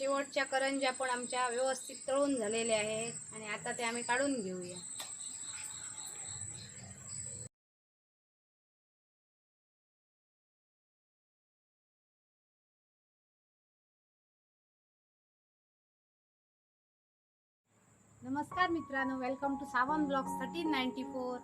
शेवटच्या करंज्या पण आमच्या व्यवस्थित तळून झालेल्या आहेत आणि आता ते आम्ही काढून घेऊया. नमस्कार मित्रांनो welcome to Sawan block thirteen ninety four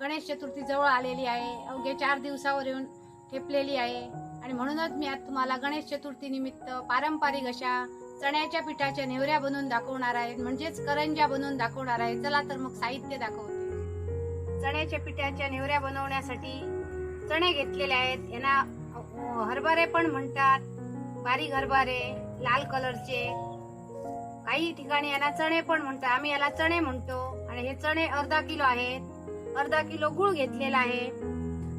Ganesh Chaturthi जवळ आलेली आहे. अवघे चार दिवसावर येऊन ठेपलेली आहे. आणि म्हणूनच मी आज तुम्हाला गणेश चतुर्थी निमित्त पारंपरिक अशा चण्याच्या पिठाच्या नेवऱ्या बनवून दाखवणार आहेत म्हणजेच करंज्या बनवून दाखवणार आहे. चला तर मग साहित्य दाखवते. चण्याच्या पिठाच्या नेवऱ्या बनवण्यासाठी चणे घेतलेले आहेत. यांना हरभरे पण म्हणतात. बारीक हरभरे लाल कलरचे. काही ठिकाणी यांना चणे पण म्हणतात. आम्ही याला चणे म्हणतो. आणि हे चणे अर्धा किलो आहेत. अर्धा किलो गुळ घेतलेला आहे.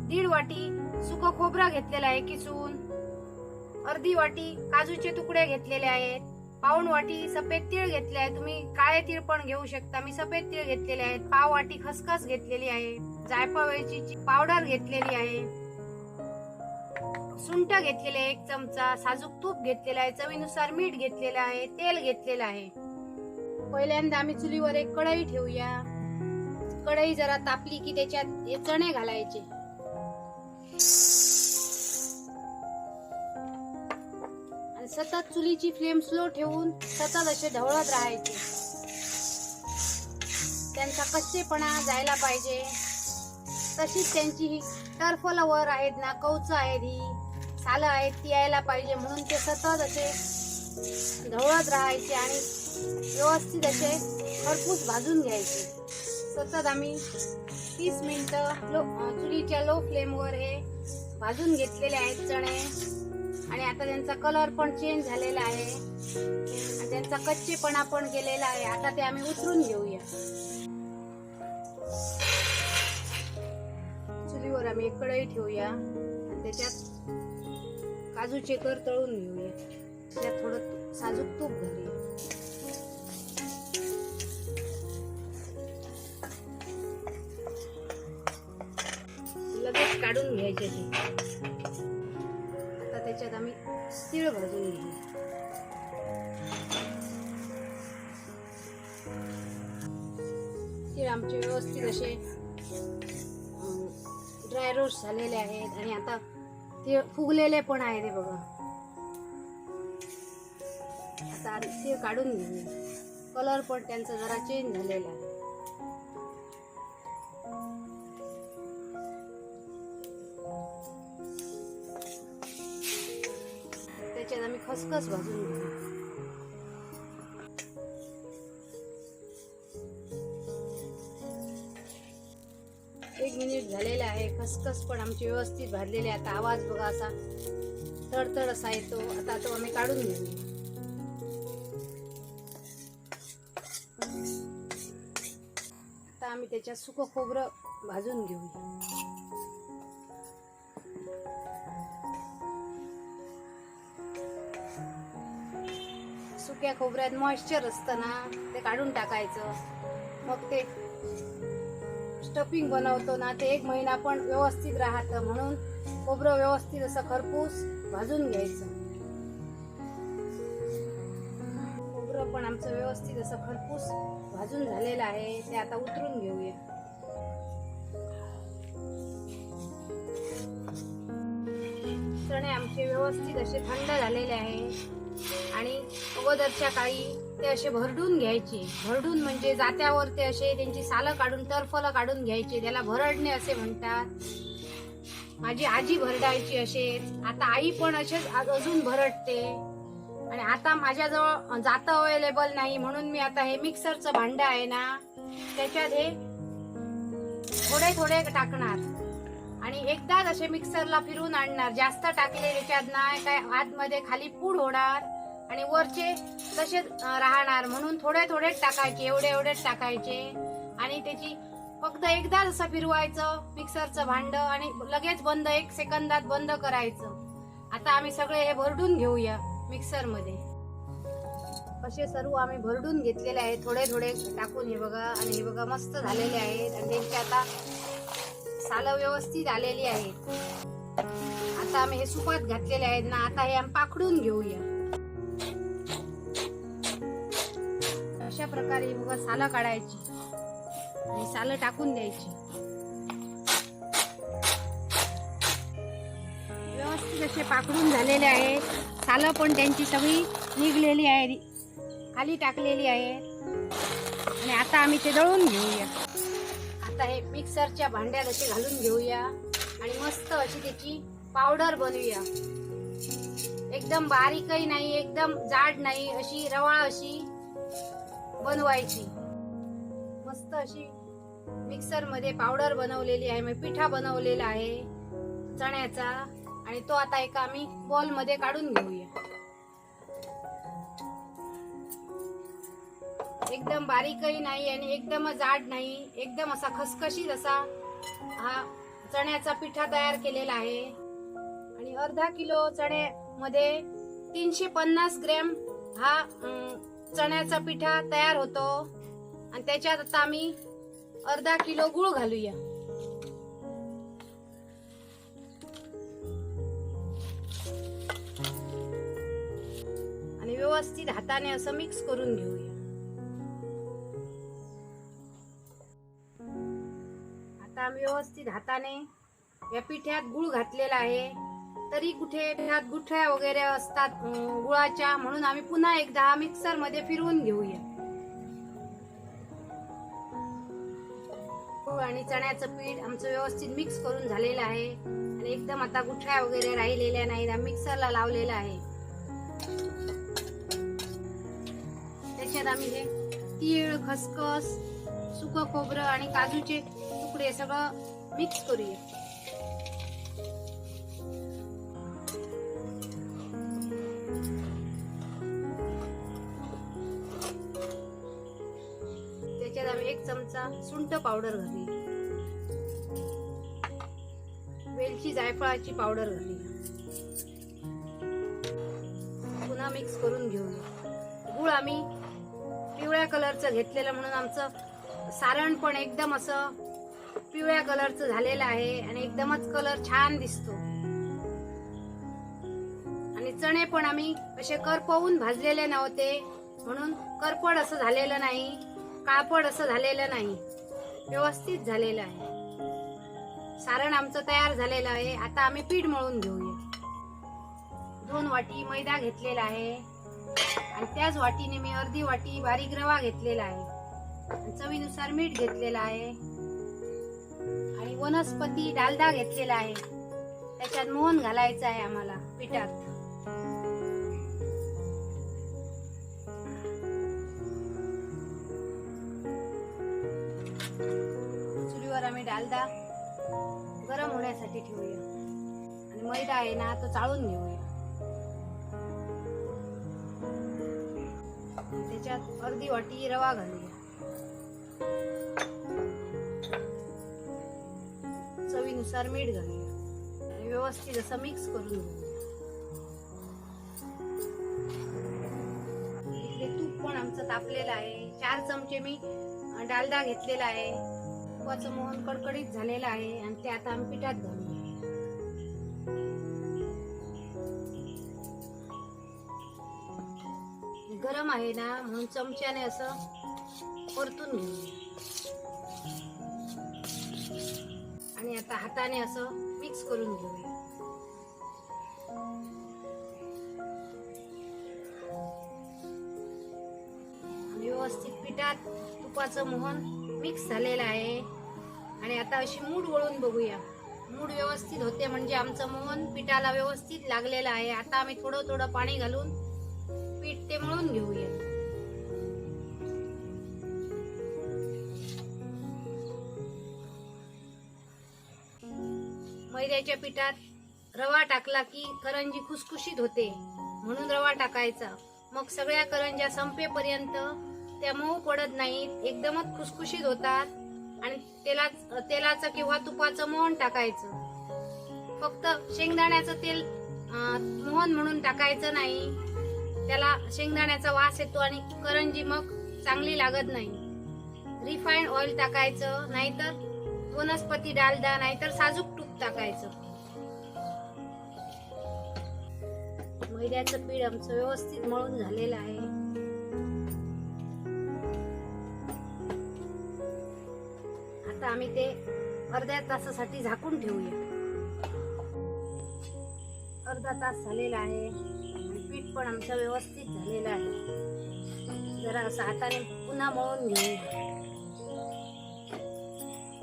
दीड वाटी सुक खोबरं घेतलेलं आहे किसून. अर्धी वाटी काजूचे तुकडे घेतलेले आहेत. पाऊण वाटी सफेद तीळ घेतले आहे. तुम्ही काळे तीळ पण घेऊ शकता. मी सफेद तीळ घेतलेले आहेत. पाव वाटी खसखस घेतलेली आहे. जायफळची पावडर घेतलेली आहे. सुंठ घेतलेले आहे एक चमचा साजूक तूप घेतलेलं आहे. चवीनुसार मीठ घेतलेलं आहे. तेल घेतलेलं आहे. पहिल्यांदा आम्ही चुलीवर एक कढई ठेवूया. कढई जरा तापली की त्याच्यात हे चणे घालायचे. आणि सतत चुलीची फ्लेम स्लो ठेवून सतत असे ढवळत राहायचे. त्यांचा कच्चेपणा जायला पाहिजे. तशीच त्यांची ही टर्फल वर आहेत ना कवच आहेत ही सालं आहेत ती यायला पाहिजे म्हणून ते सतत असे ढवळत राहायचे आणि व्यवस्थित असे खरपूस भाजून घ्यायचे. सतत आम्ही तीस मिनटं लो चुलीच्या लो फ्लेमवर हे भाजून घेतलेले आहेत चणे. आणि आता त्यांचा कलर पण चेंज झालेला आहे. आणि त्यांचा कच्चेपणा पण गेलेला आहे. आता ते आम्ही उतरून घेऊया. चुलीवर आम्ही एक कढई ठेवूया. आणि त्याच्यात काजूचे कर तळून घेऊया. काढून घ्यायचे ते. आता त्याच्यात आम्ही तीळ भाजून घेऊ. तीळ आमचे व्यवस्थित असे ड्राय रोस्ट झालेले आहेत आणि आता ते फुगलेले पण आहेत हे बघा. आता ते काढून घेऊ. कलर पण त्यांचा जरा चेंज झालेला आहे. त्याच्यात आम्ही भाजून घेऊ एक मिनिट झालेला आहे. खसखस पण आमची व्यवस्थित भाजलेली आहे. आता आवाज बघा असा. तडतड असा येतो. आता तो आम्ही काढून घेऊ. आता आम्ही त्याच्यात सुख खोबरं भाजून घेऊया. सुक्या खोबऱ्यात मॉइश्चर असतं ना ते काढून टाकायचं. मग ते स्टफिंग बनवतो ना ते एक महिना पण व्यवस्थित राहतं. म्हणून खोबरं व्यवस्थित असं खरपूस भाजून घ्यायचं. खोबरं पण आमचं व्यवस्थित असं खरपूस भाजून झालेलं आहे. ते आता उतरून घेऊया. चणे आमचे व्यवस्थित असे थंड झालेले आहे. आणि अगोदरच्या काळी ते असे भरडून घ्यायचे. भरडून म्हणजे जात्यावर ते असे त्यांची सालं काढून तरफलं काढून घ्यायचे. त्याला भरडणे असे म्हणतात. माझी आजी भरडायची असे. आता आई पण असेच अजून भरडते. आणि आता माझ्याजवळ जातं अवेलेबल नाही म्हणून मी आता हे मिक्सरचं भांड आहे ना त्याच्यात हे थोडे थोडे टाकणार. आणि एकदाच असे मिक्सरला फिरून आणणार. जास्त टाकले त्याच्यात नाही काय आतमध्ये खाली पूड होणार. आणि वरचे तसेच राहणार. म्हणून थोडे थोडेच टाकायचे एवढे एवढेच टाकायचे. आणि त्याची फक्त एकदाच असं फिरवायचं मिक्सरचं भांड आणि लगेच बंद एक सेकंदात बंद करायचं. आता आम्ही सगळे हे भरडून घेऊया मिक्सरमध्ये असे सर्व आम्ही भरडून घेतलेले आहे थोडे थोडे टाकून हे बघा. आणि हे बघा मस्त झालेले आहेत. आणि त्यांची आता सालं व्यवस्थित आलेली आहेत. आता आम्ही हे सुपात घातलेले आहेत ना आता हे आम्ही पाखडून घेऊया. प्रकारे बघा सालं काढायची. आणि सालं टाकून द्यायची. व्यवस्थित असे पाकडून झालेले आहे. सालं पण त्यांची सगळी निघलेली आहे. खाली टाकलेली आहे. आणि आता आम्ही ते दळून घेऊया. आता हे मिक्सरच्या भांड्यात असे घालून घेऊया. आणि मस्त अशी त्याची पावडर बनवूया. एकदम बारीकही नाही एकदम जाड नाही अशी रवाळ अशी. बनवायची. मस्त अशी मिक्सरमध्ये पावडर बनवलेली आहे म्हणजे पिठा बनवलेला आहे चण्याचा. आणि तो आता एका आम्ही बॉलमध्ये काढून घेऊया. एकदम बारीकही नाही आणि एकदम जाड नाही एकदम असा खसखशीत असा हा चण्याचा पिठा तयार केलेला आहे. आणि अर्धा किलो चण्यामध्ये तीनशे पन्नास ग्रॅम हा चण्याचा पिठा तयार होतो. आणि त्याच्यात आता आम्ही अर्धा किलो गुळ घालूया. आणि व्यवस्थित हाताने असं मिक्स करून घेऊया. आता आम्ही व्यवस्थित हाताने या पिठ्यात गुळ घातलेला आहे. तरी कुठे त्यात गुठळ्या वगैरे असतात गुळाच्या म्हणून आम्ही पुन्हा एकदा मिक्सरमध्ये फिरवून घेऊया. हो, आणि चण्याचं पीठ आमचं व्यवस्थित मिक्स करून झालेलं आहे. आणि एकदम आता गुठळ्या वगैरे राहिलेल्या नाहीत आम्ही मिक्सरला लावलेलं आहे. त्याच्यात आम्ही हे तीळ खसखस सुक खोबरं आणि काजूचे तुकडे सगळं मिक्स करूया. सुंठ पावडर घातली वेलची जायफळाची पावडर घातली पुन्हा मिक्स करून घेऊन. गुळ आम्ही पिवळ्या कलरचं घेतलेलं म्हणून आमचं सारण पण एकदम असं पिवळ्या कलरचं झालेलं आहे आणि एकदमच कलर छान दिसतो. आणि चणे पण आम्ही असे करपवून भाजलेले नव्हते म्हणून करपड असं झालेलं नाही काळपड असं झालेलं नाही. व्यवस्थित झालेलं आहे. सारण आमचं तयार झालेलं आहे. आता आम्ही पीठ मळून घेऊया. दोन वाटी मैदा घेतलेला आहे. आणि त्याच वाटीने मी अर्धी वाटी बारीक रवा घेतलेला आहे. चवीनुसार मीठ घेतलेलं आहे. आणि वनस्पती डालडा घेतलेला आहे. त्याच्यात मोहन घालायचं आहे आम्हाला पिठात. गरम ठेवूया. आणि मैदा आहे ना तो चाळून घेऊया. त्याच्यात अर्धी वाटी रवा घालूया. चवीनुसार मीठ घालूया. आणि व्यवस्थित असं मिक्स करून घेऊया. इकडे तूप पण आमचं तापलेलं आहे. चार चमचे मी डालदा डालडा घेतलेला आहे. तुपाचं मोहन कडकडीत झालेलं आहे आणि ते आता आम्ही पिठात गरम आहे ना म्हणून चमच्याने असं परतून घेऊ. आणि आता हाताने असं मिक्स करून घेऊ. व्यवस्थित पिठात तुपाचं मोहन मिक्स झालेलं आहे. आणि आता अशी मूड वळून बघूया. मूड व्यवस्थित होते म्हणजे आमचं मोहन पिठाला व्यवस्थित लागलेलं आहे. आता आम्ही थोडं थोडं पाणी घालून पीठ ते मळून घेऊया. मैद्याच्या पिठात रवा टाकला की करंजी खुसखुशीत होते. म्हणून रवा टाकायचा. मग सगळ्या करंज्या संपेपर्यंत त्या मऊ पडत नाहीत एकदमच खुसखुशीत होतात आणि तेला तेलाचं किंवा तुपाचं मोहन टाकायचं. फक्त शेंगदाण्याचं तेल मोहन म्हणून टाकायचं नाही. त्याला शेंगदाण्याचा वास येतो आणि करंजी मग चांगली लागत नाही. रिफाईंड ऑइल टाकायचं नाहीतर वनस्पती डालडा नाहीतर साजूक तूप टाकायचं. मैद्याचं पीठ आमचं व्यवस्थित मळून झालेलं आहे. आम्ही ते अर्ध्या तासासाठी झाकून ठेवूया. अर्धा तास झालेला आहे. पीठ पण आमचं व्यवस्थित झालेलं आहे. जरा असं हाताने पुन्हा मळून घेऊ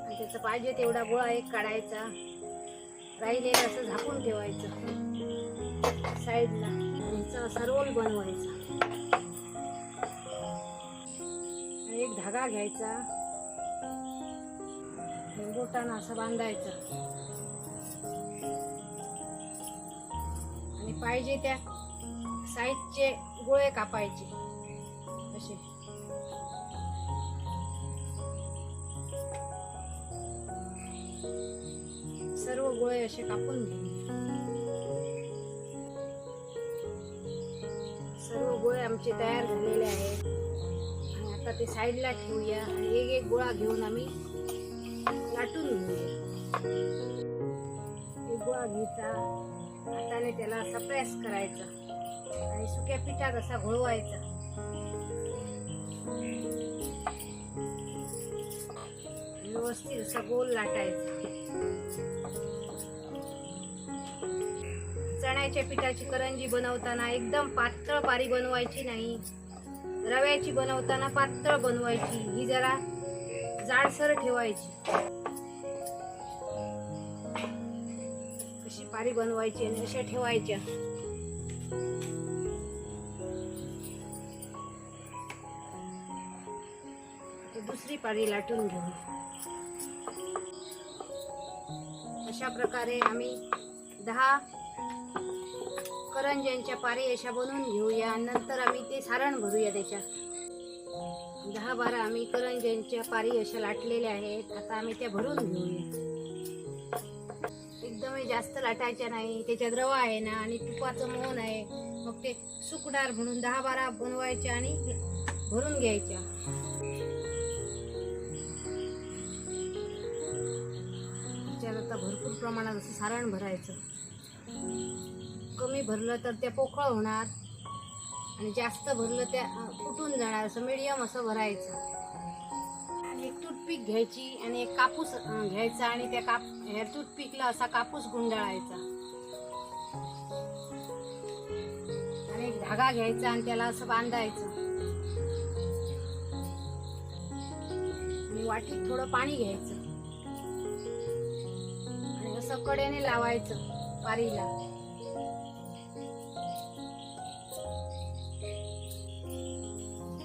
आणि त्याचं पाहिजे तेवढा गोळा एक काढायचा. राहिलेलं असं झाकून ठेवायचं. साईडला. याचा असा रोल बनवायचा. एक धागा घ्यायचा. बोटानं असं बांधायचं. आणि पाहिजे त्या साईजचे गोळे कापायचे. असे. सर्व गोळे असे कापून घे. सर्व गोळे आमचे तयार झालेले आहेत. आणि आता ते साईडला ठेवूया. आणि एक एक गोळा घेऊन आम्ही लाटून गोळा घ्यायचा हाताने त्याला असा प्रेस करायचा आणि सुक्या पिठात असा घोळवायचा. व्यवस्थित असा गोल लाटायचा. चण्याच्या पिठाची करंजी बनवताना एकदम पातळ पारी बनवायची नाही. रव्याची बनवताना पातळ बनवायची. ही जरा जाडसर ठेवायची. पारी बनवायची आणि अशा ठेवायच्या. दुसरी पारी लाटून घेऊ. अशा प्रकारे आम्ही दहा करंज्यांच्या पारी अशा बनवून घेऊया नंतर आम्ही ते सारण भरूया त्याच्यात दहा बारा आम्ही करंज्यांच्या पारी अशा लाटलेल्या आहेत. आता आम्ही त्या भरून घेऊया. जास्त लाटायच्या नाही त्याच्यात रवा आहे ना आणि तुपाचं मोहन आहे. मग ते सुकणार म्हणून दहा बारा बनवायच्या आणि भरून घ्यायच्या. त्याच्यात आता भरपूर प्रमाणात असं सारण भरायचं. कमी भरलं तर त्या पोकळ होणार. आणि जास्त भरलं त्या फुटून जाणार असं मिडियम असं भरायचं. पीक घ्यायची आणि एक कापूस घ्यायचा आणि त्या काप ह्या पिकला असा कापूस गुंडाळायचा. आणि एक धागा घ्यायचा आणि त्याला असं बांधायचं. आणि वाटीत थोडं पाणी घ्यायचं. आणि असं कडेने लावायचं पारीला.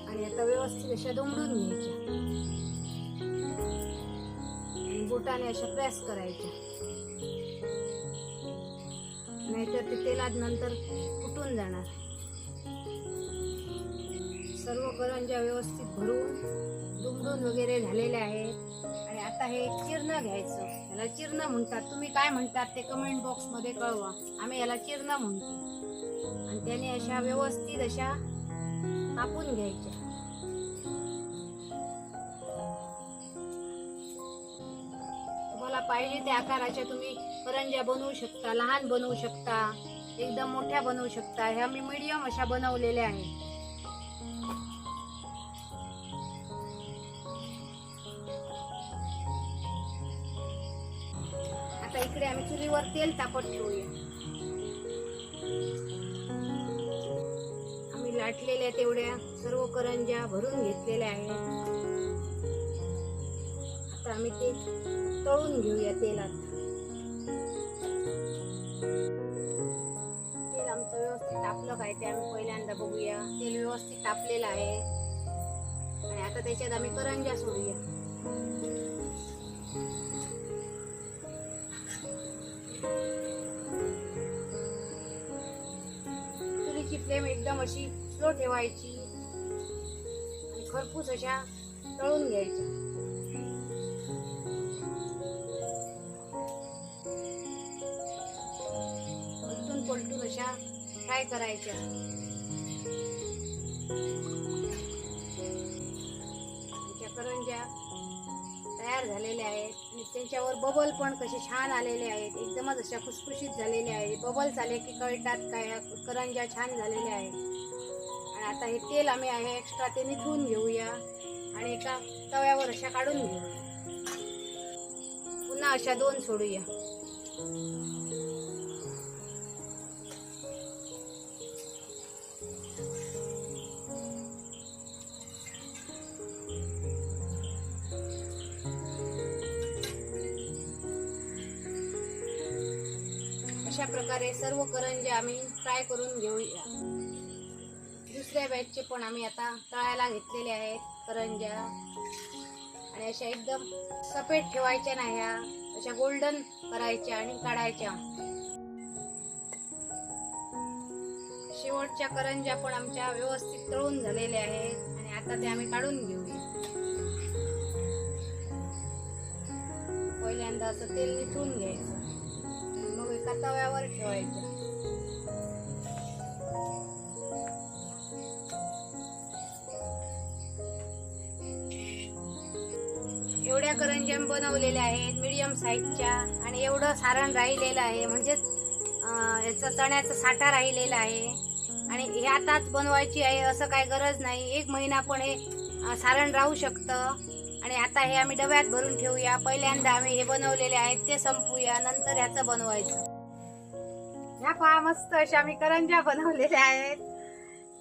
आणि आता व्यवस्थित अशा दुमडून घ्यायच्या. आणि बोटाने अशा प्रेस करायच्या. नाहीतर ते तेलात नंतर फुटून जाणार. सर्व करंज्या व्यवस्थित भरून दुमडून वगैरे झालेले आहेत. आणि आता हे चिरणं घ्यायचं. याला चिरणं म्हणतात. तुम्ही काय म्हणतात ते कमेंट बॉक्समध्ये कळवा. आम्ही याला चिरणं म्हणतो. आणि त्याने अशा व्यवस्थित अशा कापून घ्यायच्या. पाहिजे त्या आकाराच्या तुम्ही करंज्या बनवू शकता लहान बनवू शकता एकदम मोठ्या बनवू शकता. ह्या मी मीडियम अशा बनवलेल्या आहेत. आता इकडे आम्ही चुलीवर तेल तापत ठेवूया. आम्ही लाटलेल्या तेवढ्या सर्व करंज्या भरून घेतलेल्या आहेत. आता आम्ही ते तळून घेऊया तेलात. तेल आमचं व्यवस्थित तापलं काय ते आम्ही पहिल्यांदा बघूया. तेल व्यवस्थित तापलेलं आहे. आणि आता त्याच्यात आम्ही करंज्या सोडूया. तुरीची फ्लेम एकदम अशी स्लो ठेवायची. आणि खरपूस अशा तळून घ्यायच्या. काय करायच्या आमच्या करंज्या तयार झालेल्या आहेत आणि त्यांच्यावर बबल पण कसे छान आलेले आहेत. एकदमच अशा खुसखुशीत झालेल्या आहेत. बबल्स आले की कळतात काय ह्या करंज्या छान झालेल्या आहेत. आणि आता हे तेल आम्ही आहे एक्स्ट्रा ते निथून घेऊया आणि एका तव्यावर अशा काढून घेऊ पुन्हा अशा दोन सोडूया. सर्व करंजे आम्ही फ्राय करून घेऊया दुसऱ्या बॅचचे पण आम्ही आता तळायला घेतलेले आहेत करंज्या. आणि अशा एकदम सफेद ठेवायच्या नाही ह्या अशा गोल्डन करायच्या आणि काढायच्या. शेवटच्या करंज्या पण आमच्या व्यवस्थित तळून झालेल्या आहेत आणि आता ते आम्ही काढून घेऊया पहिल्यांदा असं तेल निथळून घ्यायचं. एका तव्यावर ठेवायच्या एवढ्या करंज्या बनवलेल्या आहेत मीडियम साईजच्या आणि एवढं सारण राहिलेलं आहे. म्हणजेच याचा चण्याचा साठा राहिलेला आहे. आणि हे आताच बनवायची आहे असं काय गरज नाही. एक महिना पण हे सारण राहू शकतं. आणि आता हे आम्ही डब्यात भरून ठेवूया. पहिल्यांदा आम्ही हे बनवलेले आहेत ते संपूया. नंतर ह्याचं बनवायचं. ह्या पहा मस्त अशा आम्ही करंज्या बनवलेल्या आहेत.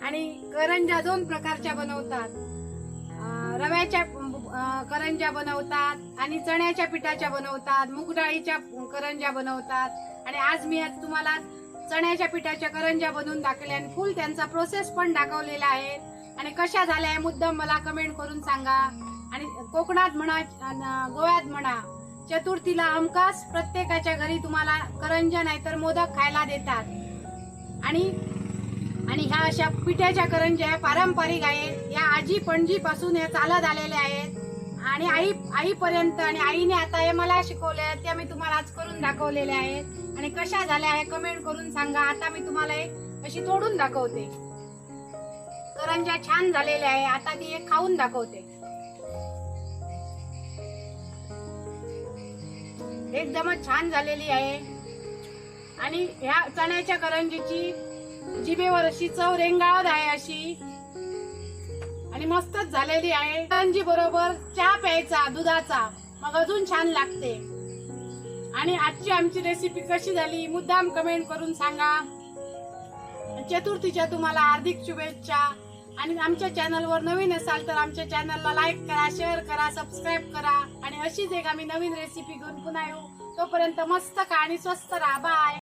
आणि करंज्या दोन प्रकारच्या बनवतात. रव्याच्या करंजा करंज्या बनवतात आणि चण्याच्या पिठाच्या बनवतात. मुगडाळीच्या करंजा करंज्या बनवतात. आणि आज मी आज तुम्हाला चण्याच्या पिठाच्या करंज्या बनवून दाखवल्या आणि फुल त्यांचा प्रोसेस पण दाखवलेला आहे. आणि कशा झाल्या आहे मुद्दाम मला कमेंट करून सांगा. आणि कोकणात म्हणा गोव्यात म्हणा चतुर्थीला हमखास प्रत्येकाच्या घरी तुम्हाला करंज्या नाहीतर मोदक खायला देतात. आणि आणि ह्या अशा पिठ्याच्या करंज्या आहे पारंपरिक आहेत या आजी पणजी पासून या चालत आलेल्या आहेत. आणि आई आईपर्यंत आणि आईने आता हे मला शिकवले आहेत त्या मी तुम्हाला आज करून दाखवलेले आहेत आणि कशा झाल्या आहे कमेंट करून सांगा. आता मी तुम्हाला एक अशी तोडून दाखवते. करंज्या छान झालेल्या आहे. आता ती एक खाऊन दाखवते. एकदमच छान झालेली आहे. आणि ह्या चण्याच्या करंजीची जिभेवर अशी चव रेंगाळत आहे अशी. आणि मस्तच झालेली आहे. करंजी बरोबर चहा प्यायचा दुधाचा. मग अजून छान लागते. आणि आजची आमची रेसिपी कशी झाली मुद्दाम कमेंट करून सांगा. चतुर्थीच्या तुम्हाला हार्दिक शुभेच्छा. आणि आमच्या चॅनलवर नवीन असाल तर आमच्या चॅनलला लाईक करा शेअर करा सबस्क्राईब करा. आणि अशीच एक आम्ही नवीन रेसिपी घेऊन पुन्हा येऊ. तोपर्यंत मस्त खा आणि स्वस्त राहा. बाय